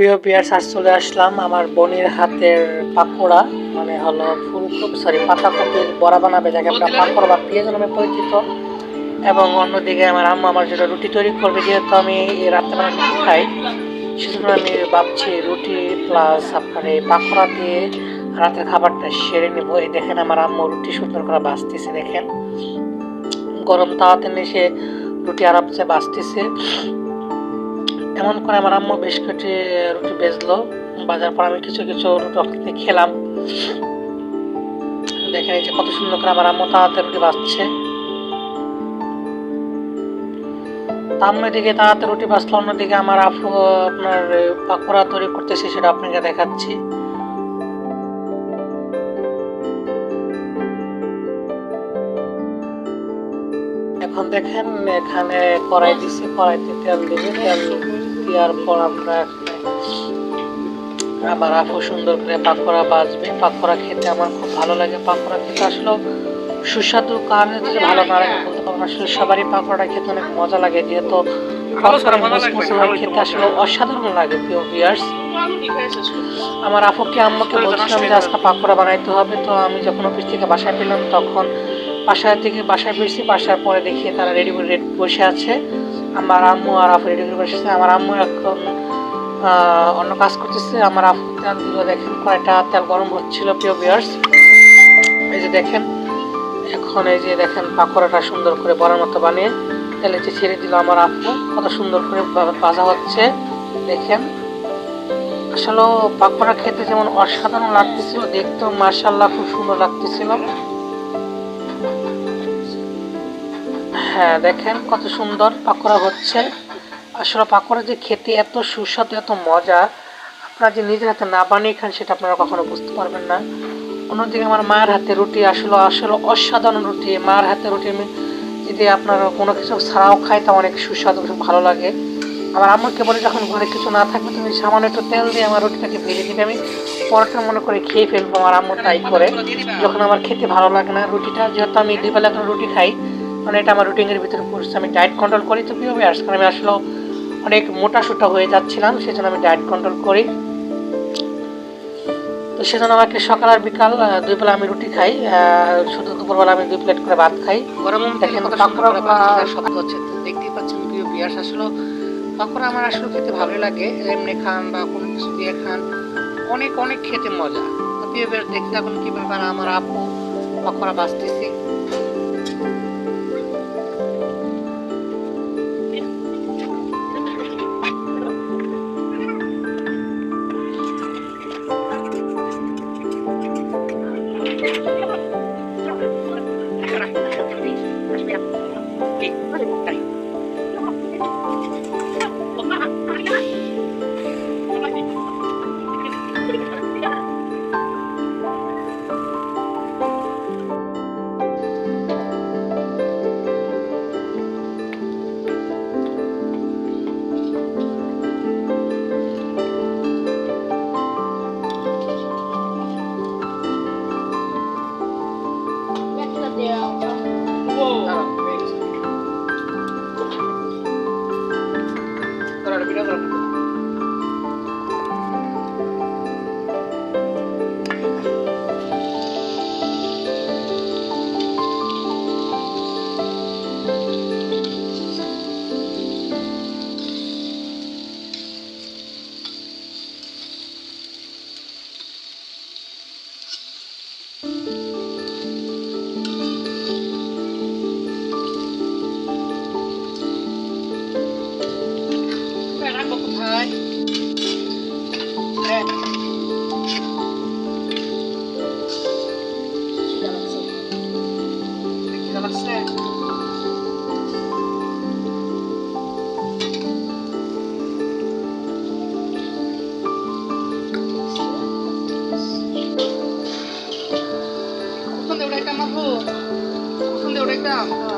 প্রিয় বিয়ার্স আজ চলে আসলাম আমার বোনের হাতের পাকোড়া মানে হলো ফুলকপি সরি পাতাকপির বড়া বানাবে, যাকে আমরা পাকোড়া বা পেঁয়াজ নামে পরিচিত। এবং অন্যদিকে আমার আম্মা আমার জন্য রুটি তৈরি করবে, যেহেতু আমি রাত্রেবেলা রুটি খাই, সেজন্য আমি ভাবছি রুটি প্লাস আপনার এই পাকোড়া দিয়ে রাতের খাবারটা সেরে নেব। এই দেখেন আমার আম্মু রুটি সুন্দর করে বাঁচতেছে দেখেন। গরম তাওয়াতে নিয়ে সে রুটি আরামসে বাঁচতেছে এমন করে আমার আম্মু বেশ কয়েকটি রুটি বেচলো। বাজার পর আমি কিছু কিছু রুটি খেলাম। দেখেন এই যে কত সুন্দর করে আমার আম্মু তাড়াতাড়ি রুটি বাঁচছে। সামনের দিকে তাড়াতাড়ি রুটি বাঁচলো, অন্যদিকে আমার আপু আপনার পাকোড়া তৈরি করতেছে, সেটা আপনাকে দেখাচ্ছি। এখন দেখেন এখানে কড়াই দিছি, কড়াইতে তেল দিবে তেল দেওয়ার পর আমরা এখানে আবার আপু সুন্দর করে পাকোড়া বাজবে। পাকোড়া খেতে আমার খুব ভালো লাগে। পাকোড়া খেতে আসলে সুস্বাদু কারণে যদি ভালো না লাগে বলতে পারব। আসলে সবারই পাকোড়া খেতে অনেক মজা লাগে। যেহেতু খেতে আসলে অসাধারণ লাগে প্রিয় ভিয়ার্স আমার আপুকে আম্মাকে বলছিলাম যে আজকে পাকোড়া বানাইতে হবে। তো আমি যখন অফিস থেকে বাসায় পেলাম তখন বাসায় থেকে বাসায় ফিরছি। বাসার পরে দেখি তারা রেডি বসে আছে। আমার আম্মু আর আপু রেডি করে বসে আছে আমার আম্মু এখন অন্য কাজ করতেছে। আমার আপু তেল দিল, দেখেন কয়টা তেল গরম হচ্ছিল, প্রিয় বিয়ার্স এই যে দেখেন, এখন এই যে দেখেন পাকোড়াটা সুন্দর করে বড়ার মতো বানিয়ে তেলে যে ছেড়ে দিল আমার আপু কত সুন্দর করে ভাজা হচ্ছে। দেখেন, আসলে পাকোড়া খেতে যেমন অসাধারণ লাগতেছিল, দেখতেও মার্শাল্লাহ খুব সুন্দর লাগতেছিল। হ্যাঁ দেখেন কত সুন্দর পাকোড়া হচ্ছে। আসলে পাকোড়া যে খেতে এত সুস্বাদু, এত মজা, আপনারা যে নিজের হাতে না বানিয়ে খান, সেটা আপনারা কখনো বুঝতে পারবেন না। অন্যদিকে আমার মায়ের হাতে রুটি আসলে আসলে অসাধারণ রুটি। মায়ের হাতে রুটি আমি যদি আপনারা কোনো কিছু ছাড়াও খাই, তা অনেক সুস্বাদু ভালো লাগে। আমার আম্মুকে বলে, যখন ঘরে কিছু না থাকবে, তুমি সামান্য একটু তেল দিয়ে আমার রুটিটাকে ভেজে দিবে। আমি পরোটা মনে করে খেয়ে ফেলব। আমার আম্মু তাই করে। যখন আমার খেতে ভালো লাগে না রুটিটা, যেহেতু আমি দুই বেলা করে রুটি খাই মানে এটা আমার রুটিনের ভিতরে পড়ছে আমি ডায়েট কন্ট্রোল করি। তো কীভাবে আসলে আমি আসলে অনেক মোটা সোটা হয়ে যাচ্ছিলাম সেজন্য আমি ডায়েট কন্ট্রোল করি। তো সেজন্য আমাকে সকাল আর বিকাল দুই বেলা আমি রুটি খাই শুধু দুপুরবেলা আমি দুই প্লেট করে ভাত খাই। গরম দেখেন পাকোড়া শব্দ হচ্ছে দেখতেই পাচ্ছেন প্রিয় বিয়াস আসলে পাকোড়া আমার আসলে খেতে ভালোই লাগে। এমনি খান বা কোনো কিছু দিয়ে খান অনেক অনেক খেতে মজা। তো প্রিয় বিয়াস দেখতে এখন কি ব্যাপার আমার আপু পাকোড়া বাঁচতেছি। 两个。